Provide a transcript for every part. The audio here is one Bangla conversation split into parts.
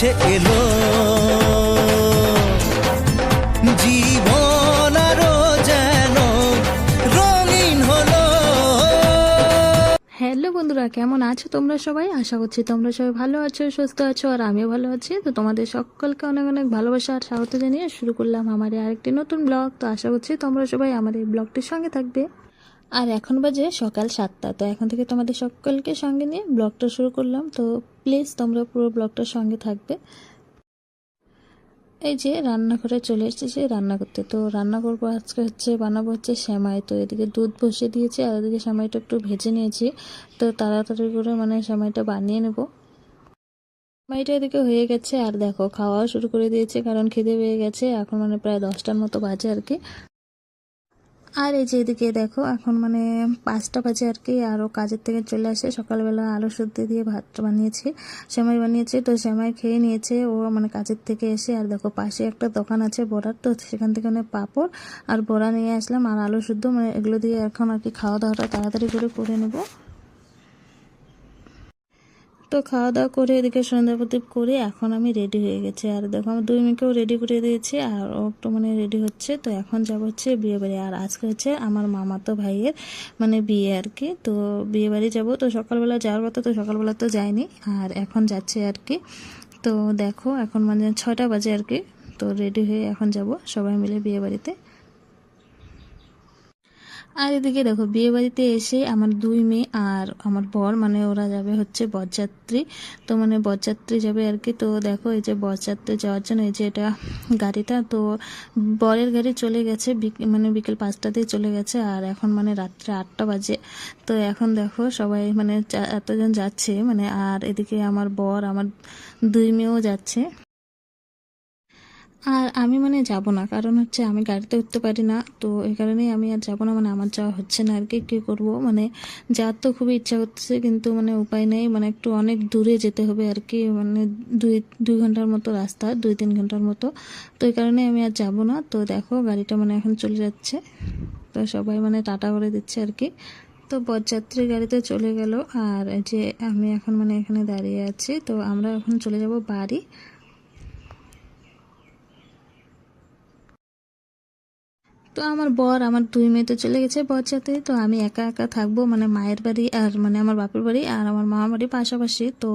কাছে এলো। জীবন আরও যেন রঙিন হলো। হ্যালো বন্ধুরা, কেমন আছো তোমরা সবাই? আশা করছি তোমরা সবাই ভালো আছো, সুস্থ আছো, আর আমিও ভালো আছি। তো তোমাদের সকলকে অনেক অনেক ভালোবাসা আর স্বাগত জানিয়ে শুরু করলাম আমার আরেকটি নতুন ব্লগ। তো আশা করছি তোমরা সবাই আমার এই ব্লগটির সঙ্গে থাকবে। আর এখন বাজে সকাল সাতটা, তো এখন থেকে তোমাদের সকলকে সঙ্গে নিয়ে ব্লগটা শুরু করলাম। তো প্লিজ তোমরা পুরো ব্লগটার সঙ্গে থাকবে। এই যে রান্নাঘরে চলে এসেছি রান্না করতে। তো রান্না করব আজকে হচ্ছে, বানাবো হচ্ছে শ্যামাই তো এদিকে দুধ বসিয়ে দিয়েছি আর এদিকে শ্যামাইটা একটু ভেজে নিয়েছি। তো তাড়াতাড়ি করে মানে শ্যামাইটা বানিয়ে নেব। শ্যামাইটা এদিকে হয়ে গেছে। আর দেখো, খাওয়াও শুরু করে দিয়েছে কারণ খিদে পেয়ে গেছে। এখন মানে প্রায় দশটার মতো বাজে আর কি। আর এই যে এদিকে দেখো, এখন মানে পাঁচটা বাজে আর কি আরও কাজের থেকে চলে আসে। সকালবেলা আলু সর্দি দিয়ে ভাত বানিয়েছি, সেমাই বানিয়েছি, তো সেমাই খেয়ে নিয়েছে ও মানে কাজের থেকে এসে। আর দেখো, পাশে একটা দোকান আছে, বড়ার, তো সেখান থেকে মানে পাঁপড় আর বড়া নিয়ে আসলাম। আর আলু শুদ্ধ মানে এগুলো দিয়ে এখন আর কি খাওয়া দাওয়াটা তাড়াতাড়ি করে করে নেব। তো খাওয়া দাওয়া করে এদিকে সন্ধ্যা প্রদীপ করে এখন আমি রেডি হয়ে গেছি। আর দেখো, আমার দুই মেয়েকেও রেডি করে দিয়েছি আর ও একটু মানে রেডি হচ্ছে। তো এখন যাব হচ্ছে বিয়ে বাড়ি আর আজকে হচ্ছে আমার মামাতো ভাইয়ের মানে বিয়ে আর কি। তো বিয়ে বাড়ি যাব। তো সকালবেলা যাওয়ার কথা তো সকালবেলা তো যায়নি আর এখন যাচ্ছে আর কি। তো দেখো, এখন মানে ছয়টা বাজে আর কি। তো রেডি হয়ে এখন যাব সবাই মিলে বিয়ে বাড়িতে আর এদিকে দেখো বিয়ে বাড়িতে এসে আমার দুই মেয়ে আর আমার বর মানে ওরা যাবে হচ্ছে বরযাত্রী। তো মানে বরযাত্রী যাবে আর কি। তো দেখো, এই যে বরযাত্রী যাওয়ার জন্য এই যে এটা গাড়িটা, তো বরের গাড়ি চলে গেছে মানে বিকেল পাঁচটাতেই চলে গেছে আর এখন মানে রাত্রে আটটা বাজে। তো এখন দেখো, সবাই মানে এতজন যাচ্ছে মানে আর এদিকে আমার বর, আমার দুই মেয়েও যাচ্ছে। আর আমি মানে যাব না, কারণ হচ্ছে আমি গাড়িতে উঠতে পারি না, তো এই কারণেই আমি আর যাব না মানে আমার যাওয়া হচ্ছে না আর কি কী করব? মানে যাওয়ার তো খুবই ইচ্ছা করছে কিন্তু মানে উপায় নেই মানে একটু অনেক দূরে যেতে হবে আর কি মানে দুই দুই ঘণ্টার মতো রাস্তা, দুই, তিন ঘণ্টার মতো, তো এই কারণে আমি আর যাব না, তো দেখো গাড়িটা মানে এখন চলে যাচ্ছে, তো সবাই মানে টাটা করে দিচ্ছে আর কি তো বরযাত্রী গাড়িতে চলে গেল, আর যে আমি এখন মানে এখানে দাঁড়িয়ে আছি, তো আমরা এখন চলে যাব বাড়ি তো আমার বর, আমার দুই মেয়ে তো চলে গেছে বরযাতে তো আমি একা একা থাকব মানে মায়ের বাড়ি আর মানে আমার বাপের বাড়ি আর আমার মামা বাড়ি পাশাপাশি। তো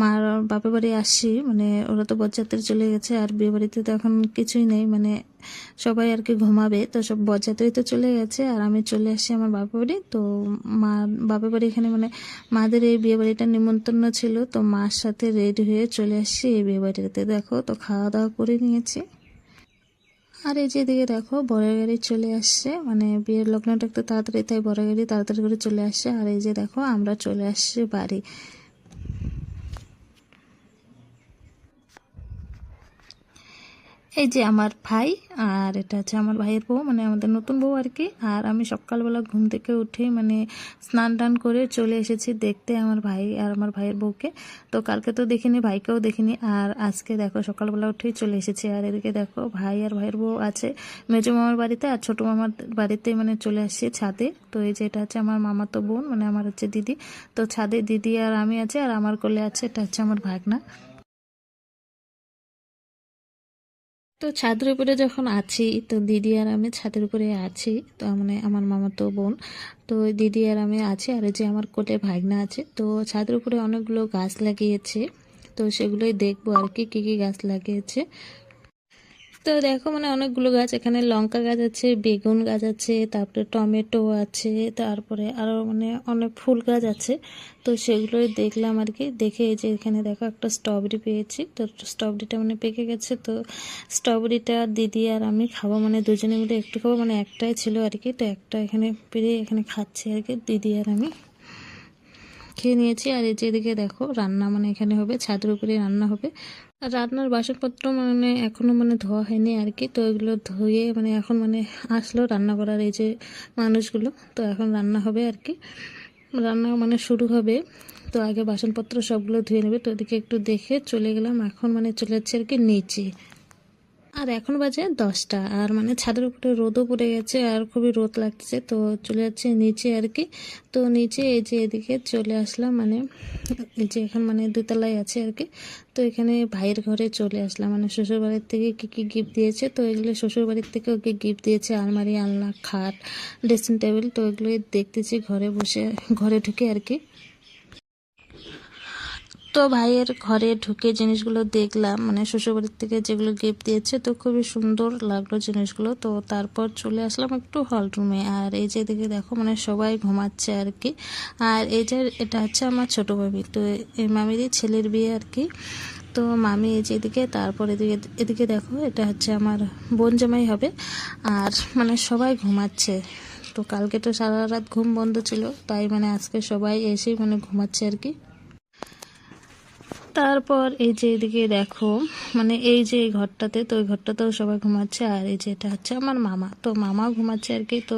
মার বাপের বাড়ি আসছি মানে ওরা তো বরযাত্রী চলে গেছে আর বিয়ে বাড়িতে তো এখন কিছুই নেই মানে সবাই আর কি ঘুমাবে, তো সব বরযাত্রী তো চলে গেছে আর আমি চলে আসছি আমার বাপের বাড়ি। তো মা, বাপের বাড়ি এখানে মানে মাদের এই বিয়ে বাড়িটার নিমন্ত্রণ ছিল, তো মার সাথে রেডি হয়ে চলে আসছি এই বিয়ে বাড়িতে দেখো, তো খাওয়া দাওয়া করে নিয়েছি। আর এই যে এদিকে দেখো বড় গাড়ি চলে আসছে। মানে বিয়ের লগ্নটা একটু তাড়াতাড়ি, তাই বড় গাড়ি তাড়াতাড়ি করে চলে আসছে। আর এই যে দেখো, আমরা চলে আসছি বাড়ি। এই যে আমার ভাই, আর এটা হচ্ছে আমার ভাইয়ের বউ মানে আমাদের নতুন বউ আর কি। আর আমি সকালবেলা ঘুম থেকে উঠে মানে স্নান টান করে চলে এসেছি দেখতে আমার ভাই আর আমার ভাইয়ের বউকে। তো কালকে তো দেখিনি, ভাইকেও দেখিনি। আর আজকে দেখো সকালবেলা উঠেই চলে এসেছি। আর এদিকে দেখো ভাই আর ভাইয়ের বউ আছে মেজো মামার বাড়িতে আর ছোটো মামার বাড়িতে মানে চলে আসছি ছাদে। তো এই যে এটা হচ্ছে আমার মামা তো বোন মানে আমার হচ্ছে দিদি। তো ছাদে দিদি আর আমি আছে আর আমার কোলে আছে, এটা হচ্ছে আমার ভাগনা। তো ছাদের উপরে যখন আছি, তো দিদি আর আমি ছাদের উপরে আছি, তো মানে আমার মামা তো বোন, তো দিদি আর আমি আছি, আর যে আমার কোটে ভাগনা আছে, তো ছাদের উপরে অনেকগুলো গাছ লাগিয়েছে, তো সেগুলোই দেখব আর কি, কী কী গাছ লাগিয়েছে। তো দেখো মানে অনেকগুলো গাছ, এখানে লঙ্কা গাছ আছে, বেগুন গাছ আছে, তারপরে টমেটো আছে, তারপরে আরও মানে অনেক ফুল গাছ আছে। তো সেগুলোই দেখলাম আর কি। দেখে যে এখানে দেখো একটা স্ট্রবেরি পেয়েছি। তো স্ট্রবেরিটা মানে পেকে গেছে। তো স্ট্রবেরিটা দিদি আর আমি খাব মানে দুজনে মিলে একটু খাব। মানে একটাই ছিল আর কি। তো একটা এখানে পেরে এখানে খাচ্ছি আর কি দিদি আর আমি। খেয়ে নিয়েছি। আর এই যে এদিকে দেখো, রান্না মানে এখানে হবে, ছাদের উপরে রান্না হবে। আর রান্নার বাসনপত্র মানে এখনও মানে ধোয়া হয়নি আর কি, তো এগুলো ধুয়ে মানে এখন মানে আসলো রান্না করার এই যে মানুষগুলো, তো এখন রান্না হবে আর কি। রান্না মানে শুরু হবে, তো আগে বাসনপত্র সবগুলো ধুয়ে নেবে, তো ওদিকে একটু দেখে চলে গেলাম। এখন মানে চলে যাচ্ছে আর কি নিচে। আর এখন বাজে দশটা, আর মানে ছাদের উপরে রোদও পড়ে গেছে আর খুবই রোদ লাগছে, তো চলে যাচ্ছে নিচে আর কি। তো নিচে এই যে এদিকে চলে আসলাম মানে এই যে এখন মানে দোতলায় আছে আর কি। তো এখানে ভাইয়ের ঘরে চলে আসলাম মানে শ্বশুর বাড়ির থেকে কী কী গিফট দিয়েছে, তো এগুলো শ্বশুর বাড়ির থেকে ওকে গিফট দিয়েছে, আলমারি, আলনা, খাট ড্রেসিং টেবিল তো এগুলো দেখতেছি ঘরে বসে, ঘরে ঢুকে আর কি। তো ভাইয়ের ঘরে ঢুকে জিনিসগুলো দেখলাম মানে শ্বশুরবাড়ির থেকে যেগুলো গিফট দিয়েছে তো খুবই সুন্দর লাগল জিনিসগুলো। তো তারপর চলে আসলাম একটু হল রুমে আর এই যে দিকে দেখো মানে সবাই ঘুমাচ্ছে আর কি আর এই যে এটা হচ্ছে আমার ছোটো মামি তো এই মামিরই ছেলের বিয়ে আর কি তো মামি এই যে এদিকে, তারপর এদিকে এদিকে দেখো, এটা হচ্ছে আমার বোন জামাই হবে। আর মানে সবাই ঘুমাচ্ছে। তো কালকে তো সারা রাত ঘুম বন্ধ ছিল, তাই মানে আজকে সবাই এসেই মানে ঘুমাচ্ছে আর কি তারপর এই যে এদিকে দেখো মানে এই যে এই ঘরটাতে, তো ওই ঘরটাতেও সবাই ঘুমাচ্ছে, আর এই যে এটা হচ্ছে আমার মামা। তো মামা ঘুমাচ্ছে আর কি, তো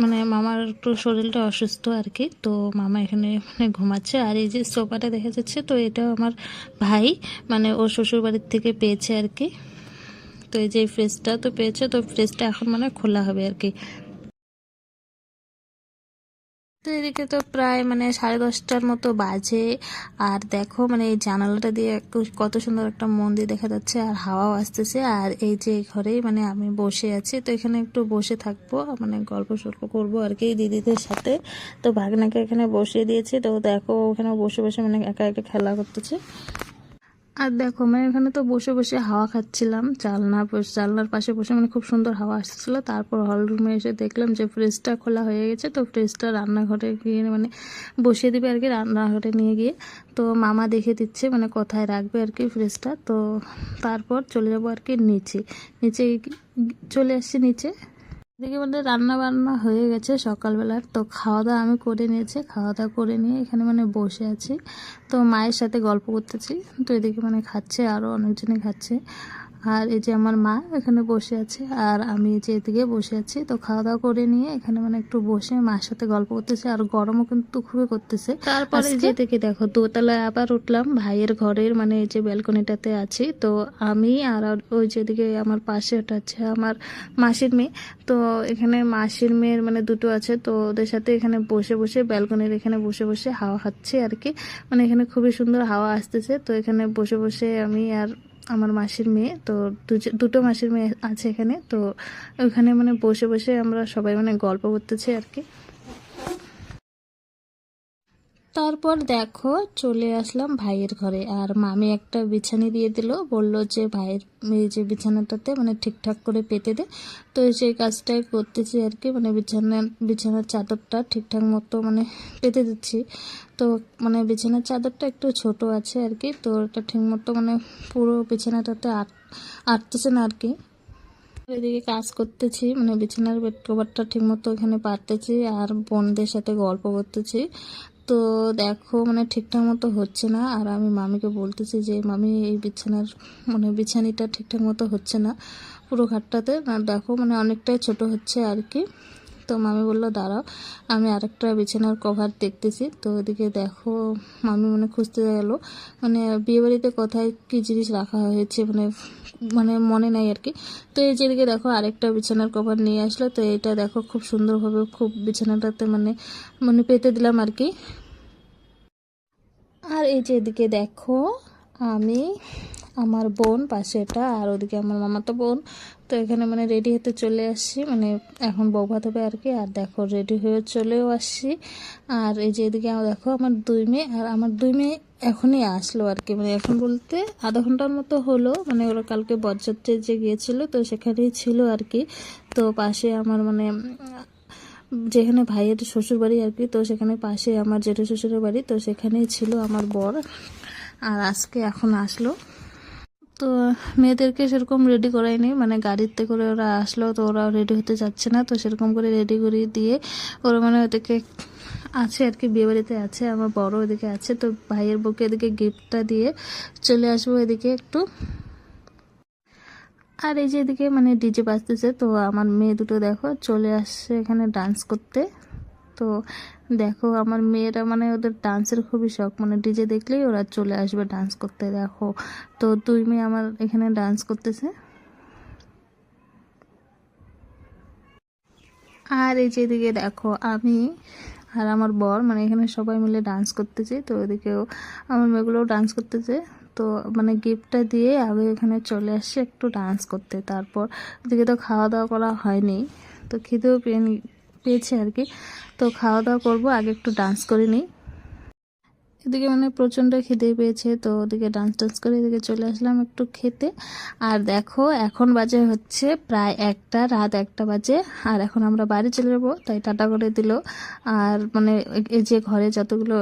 মানে মামার একটু শরীরটা অসুস্থ আর কি, তো মামা এখানে মানে ঘুমাচ্ছে। আর এই যে সোফাটা দেখা যাচ্ছে, তো এটাও আমার ভাই মানে ও শ্বশুর বাড়ির থেকে পেয়েছে আর কি। তো এই যে ফ্রিজটা তো পেয়েছে, তো ফ্রিজটা এখন মানে খোলা হবে আর কি। তো এদিকে তো প্রায় মানে সাড়ে দশটার মতো বাজে। আর দেখো মানে এই জানালাটা দিয়ে কত সুন্দর একটা মন্দির দেখা যাচ্ছে, আর হাওয়াও আসতেছে। আর এই যে ঘরেই মানে আমি বসে আছি, তো এখানে একটু বসে থাকব মানে গল্প সল্প করব আর কি দিদিদের সাথে। তো ভাগনাকে এখানে বসিয়ে দিয়েছি। তো দেখো, ওখানে বসে বসে মানে একা একা খেলা করতেছে। আর দেখো মানে এখানে তো বসে বসে হাওয়া খাচ্ছিলাম বস- জানলার পাশে বসে মানে খুব সুন্দর হাওয়া আসতেছিল তারপর হল রুমে এসে দেখলাম যে ফ্রিজটা খোলা হয়ে গেছে, তো ফ্রিজটা রান্নাঘরে গিয়ে মানে বসিয়ে দিবে আর কি রান্নাঘরে নিয়ে গিয়ে। তো মামা দেখে দিচ্ছে মানে কোথায় রাখবে আর কি ফ্রিজটা তো তারপর চলে যাব আর কি নিচে। নিচে চলে আসছি নিচে। এদিকে আমাদের রান্না বান্না হয়ে গেছে সকালবেলার তো খাওয়া দাওয়া আমি করে নিয়েছি খাওয়া দাওয়া করে নিয়ে এখানে মানে বসে আছি। তো মায়ের সাথে গল্প করতেছি। তো এদিকে মানে খাচ্ছে আরও অনেকজনই খাচ্ছে। আর এই যে আমার মা এখানে বসে আছে আর আমি এই যে এদিকে বসে আছি তো খাওয়া দাওয়া করে নিয়ে এখানে মানে একটু বসে মার সাথে গল্প করতেছে আর গরমও কিন্তু খুবই করতেছে। তারপরে যে থেকে দেখো দোতলায় আবার উঠলাম ভাইয়ের ঘরের মানে এই যে ব্যালকনিটাতে আছি তো আমি আর ওই যেদিকে আমার পাশে ওটা হচ্ছে আমার মাসির মেয়ে তো এখানে মাসির মেয়ের মানে দুটো আছে তো ওদের সাথে এখানে বসে বসে ব্যালকনির এখানে বসে বসে হাওয়া খাচ্ছে আর কি। মানে এখানে খুবই সুন্দর হাওয়া আসতেছে তো এখানে বসে বসে আমি আর আমার মাসির মেয়ে, তো দুটো মাসির মেয়ে আছে এখানে, তো ওখানে মানে বসে বসে আমরা সবাই মানে গল্প করতেছি আর কি। তারপর দেখো চলে আসলাম ভাইয়ের ঘরে। আর মামি একটা বিছানি দিয়ে দিল, বলল যে ভাইয়ের এই যে বিছানাটাতে মানে ঠিকঠাক করে পেতে দে। তো সেই কাজটাই করতেছি আর কি মানে বিছানা, বিছানার চাদরটা ঠিকঠাক মতো মানে পেতে দিচ্ছি। তো মানে বিছানার চাদরটা একটু ছোট আছে আর কি, তো ওটা ঠিক মতো মানে পুরো বিছানাটাতে আট, আটতেছে না আর কি। এদিকে কাজ করতেছি মানে বিছানার বেড কভারটা ঠিক মতো এখানে পারতেছি, আর বোনদের সাথে গল্প করতেছি। তো দেখো মানে ঠিকঠাক মতো হচ্ছে না। আর আমি মামিকে বলতেছি যে, মামি, এই বিছানার মানে বিছানিটা ঠিকঠাক মতো হচ্ছে না পুরো ঘাটটাতে। দেখো মানে অনেকটাই ছোট হচ্ছে আর কি। তো মামি বলল, দাঁড়াও, আমি আরেকটা বিছানার কভার দেখতেছি। তো ওদিকে দেখো, মামি মানে খুঁজতে গেল মানে বিয়েবাড়িতে কোথায় কি জিনিস রাখা হয়েছে মানে মানে মনে নাই আর কি। তো এই যেদিকে দেখো, আরেকটা বিছানার কভার নিয়ে আসলো। তো এটা দেখো খুব সুন্দরভাবে, খুব বিছানাটাতে মানে মানে পেতে দিলাম আর কি। আর এই যে এদিকে দেখো, আমি, আমার বোন, পাশে এটা, আর ওদিকে আমার মামাতো বোন। তো এখানে মানে রেডি হতে চলে আসছি। মানে এখন বৌভাত হবে আর কি। আর দেখো রেডি হয়ে চলেও আসছি। আর এই যে এদিকে দেখো, আমার দুই মেয়ে, আর আমার দুই মেয়ে এখনই আসলো আর কি। মানে এখন বলতে আধা ঘণ্টার মতো হলো। মানে ওরা কালকে বরযাত্রী যে গিয়েছিল, তো সেখানেই ছিল আর কি। তো পাশে আমার মানে যেখানে ভাইয়ের শ্বশুর বাড়ি আর কি, তো সেখানে পাশে আমার জেঠু শ্বশুরের বাড়ি, তো সেখানেই ছিল আমার বর। আর আজকে এখন আসলো। তো মেয়েদেরকে সেরকম রেডি করাইনি মানে গাড়িতে করে ওরা আসলো, তো ওরা রেডি হতে যাচ্ছে না। তো সেরকম করে রেডি করিয়ে দিয়ে ওরা মানে ওদেরকে আছে আর কি বিয়েবাড়িতে আছে, আমার বড় ওদিকে আছে। তো ভাইয়ের বউকে এদিকে গিফটটা দিয়ে চলে আসব এদিকে একটু। আর এই যে এদিকে মানে ডিজে বাজতেছে, তো আমার মেয়ে দুটো দেখো, চলে আসছে এখানে ডান্স করতে। তো দেখো আমার মেয়েরা মানে ওদের ডান্সের খুবই শখ। মানে ডিজে দেখলেই ওরা চলে আসবে ডান্স করতে, দেখো। তো তুই মেয়ে আমার এখানে ডান্স করতেছে? আর এই যে এদিকে দেখো আমি আর আমার বর মানে এখানে সবাই মিলে ডান্স করতেছি। তো ওদিকেও আমার মেয়েগুলোও ডান্স করতেছে। তো মানে গিফটটা দিয়ে আগে এখানে চলে আসছি একটু ডান্স করতে। তারপর ওদিকে তো খাওয়া দাওয়া করা হয়নি। তো খিদেও পেন পেয়েছে আর কি। তো খাওয়া দাওয়া করব আগে একটু ডান্স করে নিই। এদিকে মানে প্রচণ্ড খিদে পেয়েছে, তো ওদিকে ডান্স টান্স করে এদিকে চলে আসলাম একটু খেতে। আর দেখো, এখন বাজে হচ্ছে প্রায় একটা, রাত একটা বাজে, আর এখন আমরা বাড়ি চলে যাব, তাই টাটা করে দিল। আর মানে এই যে ঘরে যতগুলো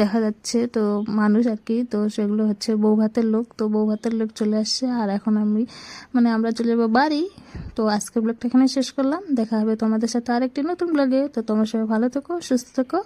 দেখা যাচ্ছে, তো মানুষ আর কি, তো সেগুলো হচ্ছে বউ ভাতের লোক, তো বউ ভাতের লোক চলে আসছে। আর এখন আমি মানে আমরা চলে যাব বাড়ি। তো আজকের ব্লগটা এখানে শেষ করলাম। দেখা হবে তোমাদের সাথে আরেকটি নতুন ব্লগে তো তোমার সবাই ভালো থেকো, সুস্থ থেকো।